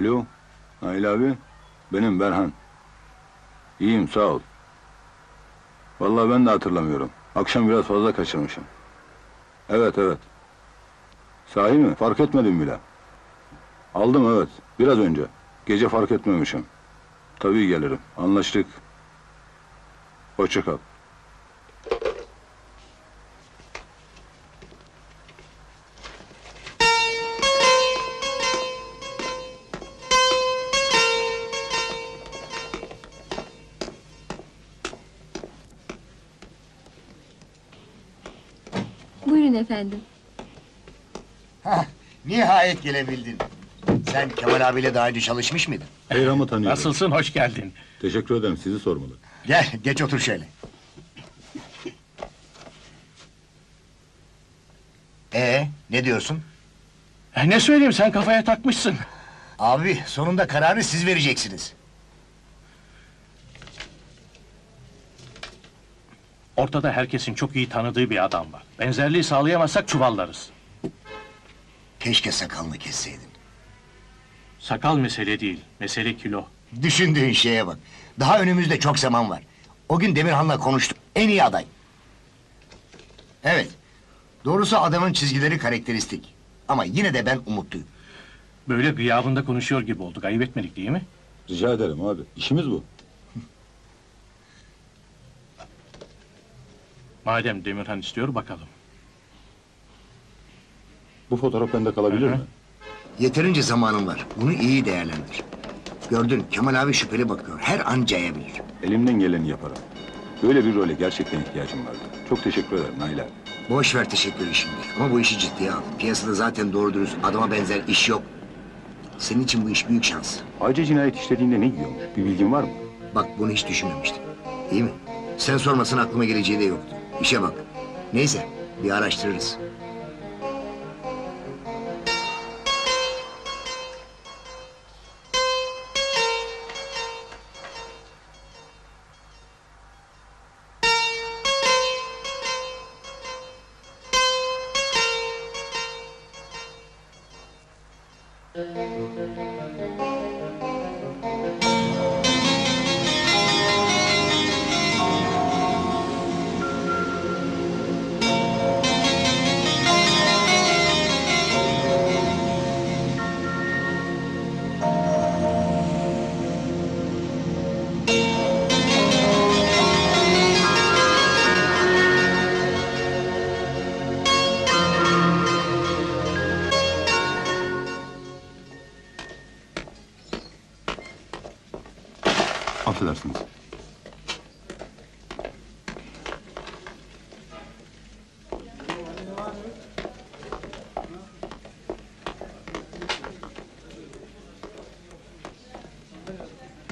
Alo, Nail abi. Benim Berhan. İyiyim, sağ ol. Vallahi ben de hatırlamıyorum. Akşam biraz fazla kaçırmışım. Evet, evet. Sahi mi? Fark etmedim bile. Aldım evet, biraz önce. Gece fark etmemişim. Tabii gelirim, anlaştık. Hoşça kal. Buyurun efendim. Hah, nihayet gelebildin. Sen Kemal abiyle daha önce çalışmış mıydın? Beyram'ı tanıyorum. Nasılsın, hoş geldin. Teşekkür ederim, sizi sormalı. Gel, geç otur şöyle. Ee, ne diyorsun? E, ne söyleyeyim, sen kafaya takmışsın. Abi, sonunda kararı siz vereceksiniz. Ortada herkesin çok iyi tanıdığı bir adam var. Benzerliği sağlayamazsak çuvallarız. Keşke sakalını kesseydin. Sakal mesele değil, mesele kilo. Düşündüğün şeye bak. Daha önümüzde çok zaman var. O gün Demirhan'la konuştuk. En iyi aday. Evet. Doğrusu adamın çizgileri karakteristik. Ama yine de ben umutluyum. Böyle gıyabında konuşuyor gibi olduk, ayıp etmedik değil mi? Rica ederim abi, işimiz bu. Madem Demirhan istiyor, bakalım. Bu fotoğraf bende kalabilir Hı hı. mi? Yeterince zamanın var. Bunu iyi değerlendir. Gördün, Kemal abi şüpheli bakıyor. Her an cayabilir. Elimden geleni yaparım. Böyle bir role gerçekten ihtiyacım vardı. Çok teşekkür ederim Nail. Boş ver teşekkürü şimdi. Ama bu işi ciddiye al. Piyasada zaten doğru dürüst adama benzer iş yok. Senin için bu iş büyük şans. Ayca cinayet işlediğinde ne yiyor? Bir bilgin var mı? Bak bunu hiç düşünmemiştim. İyi mi? Sen sormasın aklıma geleceği de yoktu. İşe bak. Neyse bir araştırırız. Affedersiniz.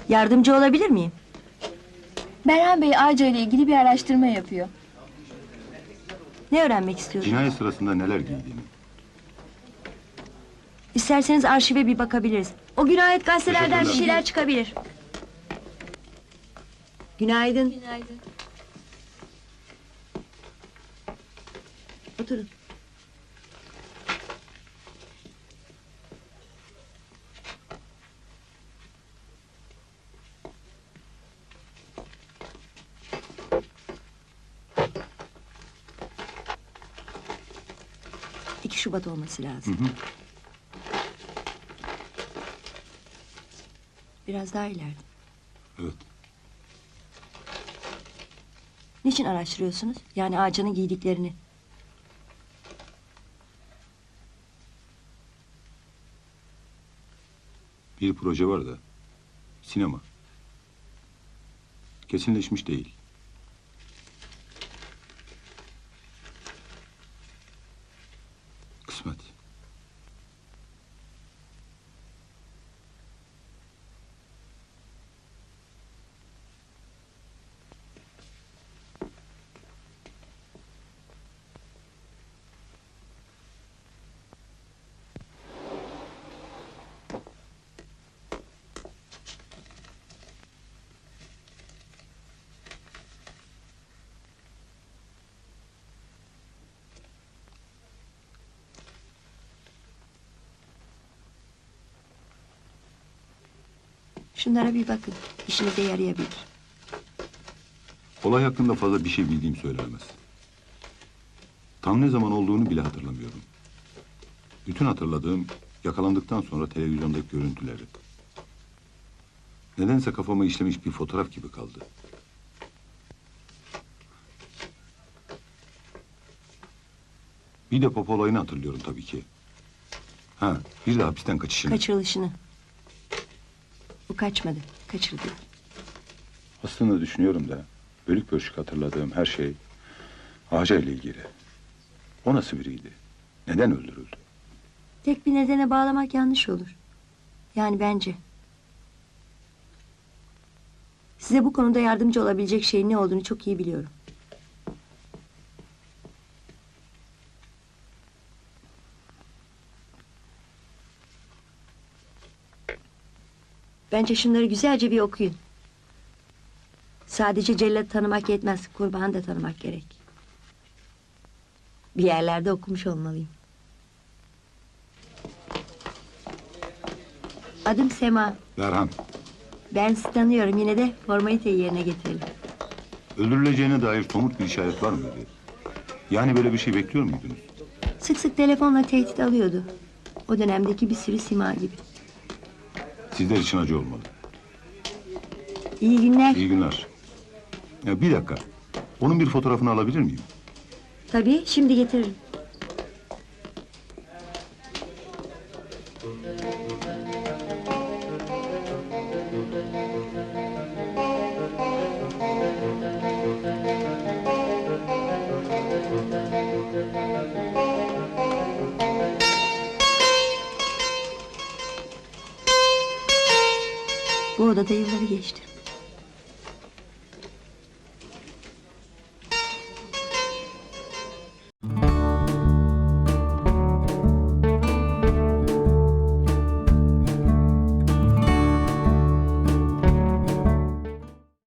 Yardımcı olabilir miyim? Berhan Bey Ayca ile ilgili bir araştırma yapıyor. Ne öğrenmek istiyorsunuz? Cinayet sırasında neler giydiğini. İsterseniz arşive bir bakabiliriz. O gün ait gazetelerden bir Teşekkürler. şeyler çıkabilir. Günaydın. Günaydın. Oturun. İki Şubat olması lazım. Hı hı. Biraz daha ileride. Evet. Niçin araştırıyorsunuz? Yani ağacının giydiklerini. Bir proje var da. Sinema. Kesinleşmiş değil. Şunlara bir bakın. İşinize yarayabilir. Olay hakkında fazla bir şey bildiğim söylenemez. Tam ne zaman olduğunu bile hatırlamıyorum. Bütün hatırladığım yakalandıktan sonra televizyondaki görüntüleri. Nedense kafama işlemiş bir fotoğraf gibi kaldı. Bir de pop olayını hatırlıyorum tabii ki. Ha, bir de hapisten kaçışını. Kaçırılışını. Bu kaçmadı. Kaçırdı. Aslında düşünüyorum da bölük bölçük hatırladığım her şey Ağaca ile ilgili. O nasıl biriydi? Neden öldürüldü? Tek bir nedene bağlamak yanlış olur. Yani bence. Size bu konuda yardımcı olabilecek şeyin ne olduğunu çok iyi biliyorum. Bence şunları güzelce bir okuyun. Sadece cellat tanımak yetmez, kurbanı da tanımak gerek. Bir yerlerde okumuş olmalıyım. Adım Sema. Berhan, Ben sizi tanıyorum yine de formaliteyi yerine getirelim. öldürüleceğine dair somut bir işaret var mıydı? Yani böyle bir şey bekliyor muydunuz? Sık sık telefonla tehdit alıyordu. O dönemdeki bir sürü sima gibi. Sizler için acı olmalı. İyi günler. İyi günler. Ya bir dakika. Onun bir fotoğrafını alabilir miyim? Tabii şimdi getiririm. Odada yılları geçti.